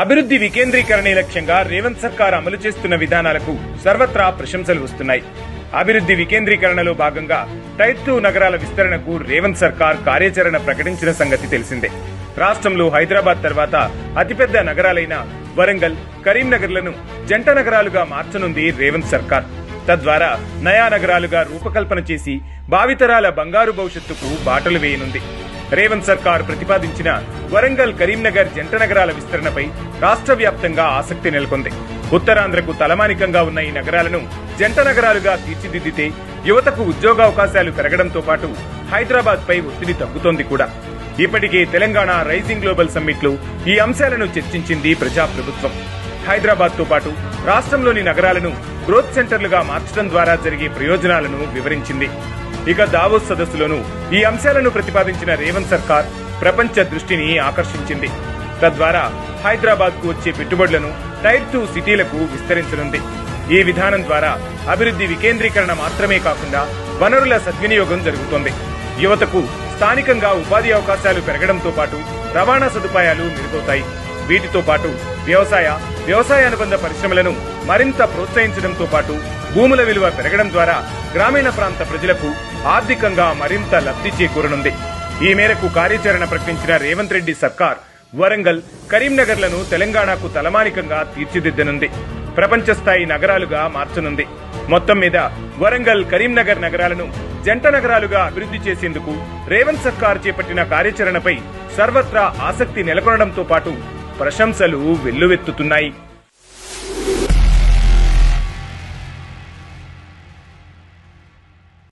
అభివృద్ధి వికేంద్రీకరణే లక్ష్యంగా రేవంత్ సర్కార్ అమలు చేస్తున్న విధానాలకు సర్వత్రా ప్రశంసలు వస్తున్నాయి. అభివృద్ధి వికేంద్రీకరణలో భాగంగా టైర్ టూ నగరాల విస్తరణకు రేవంత్ సర్కార్ కార్యాచరణ ప్రకటించిన సంగతి తెలిసిందే. రాష్ట్రంలో హైదరాబాద్ తర్వాత అతిపెద్ద నగరాలైన వరంగల్ కరీంనగర్లను జంట నగరాలుగా మార్చనుంది రేవంత్ సర్కార్. తద్వారా నయా నగరాలుగా రూపకల్పన చేసి భావితరాల బంగారు భవిష్యత్తుకు బాటలు వేయనుంది. రేవంత్ సర్కార్ ప్రతిపాదించిన వరంగల్ కరీంనగర్ జంట నగరాల విస్తరణపై రాష్ట్ర వ్యాప్తంగా ఆసక్తి నెలకొంది. ఉత్తరాంధ్రకు తలమానికంగా ఉన్న ఈ నగరాలను జంట నగరాలుగా తీర్చిదిద్దితే యువతకు ఉద్యోగావకాశాలు పెరగడంతో పాటు హైదరాబాద్ పై ఒత్తిడి తగ్గుతోంది కూడా. ఇప్పటికే తెలంగాణ రైజింగ్ గ్లోబల్ సమ్మిట్లో ఈ అంశాలను చర్చించింది ప్రజాప్రభుత్వం. హైదరాబాద్తో పాటు రాష్ట్రంలోని నగరాలను గ్రోత్ సెంటర్లుగా మార్చడం ద్వారా జరిగే ప్రయోజనాలను వివరించింది. ఇక దావోస్ సదస్సులోనూ ఈ అంశాలను ప్రతిపాదించిన రేవంత్ సర్కార్ ప్రపంచ దృష్టిని ఆకర్షించింది. తద్వారా హైదరాబాద్కు వచ్చే పెట్టుబడులను టైర్ టూ సిటీలకు విస్తరించనుంది. ఈ విధానం ద్వారా అభివృద్ధి వికేంద్రీకరణ మాత్రమే కాకుండా వనరుల సద్వినియోగం జరుగుతోంది. యువతకు స్థానికంగా ఉపాధి అవకాశాలు పెరగడంతో పాటు రవాణా సదుపాయాలు మెరుగవుతాయి. వీటితో పాటు వ్యవసాయ వ్యవసాయ అనుబంధ పరిశ్రమలను మరింత ప్రోత్సహించడంతో పాటు భూముల విలువ పెరగడం ద్వారా గ్రామీణ ప్రాంత ప్రజలకు ఆర్థికంగా మరింత లబ్ధి చేకూరనుంది. ఈ మేరకు కార్యాచరణ ప్రకటించిన రేవంత్ రెడ్డి సర్కార్ వరంగల్ కరీంనగర్లను తెలంగాణకు తలమానికంగా తీర్చిదిద్దనుంది. ప్రపంచ స్థాయి నగరాలుగా మార్చనుంది. మొత్తం మీద వరంగల్ కరీంనగర్ నగరాలను జంట నగరాలుగా అభివృద్ధి చేసేందుకు రేవంత్ సర్కార్ చేపట్టిన కార్యాచరణపై సర్వత్రా ఆసక్తి నెలకొనడంతో పాటు ప్రశంసలు వెల్లువెత్తుతున్నాయి.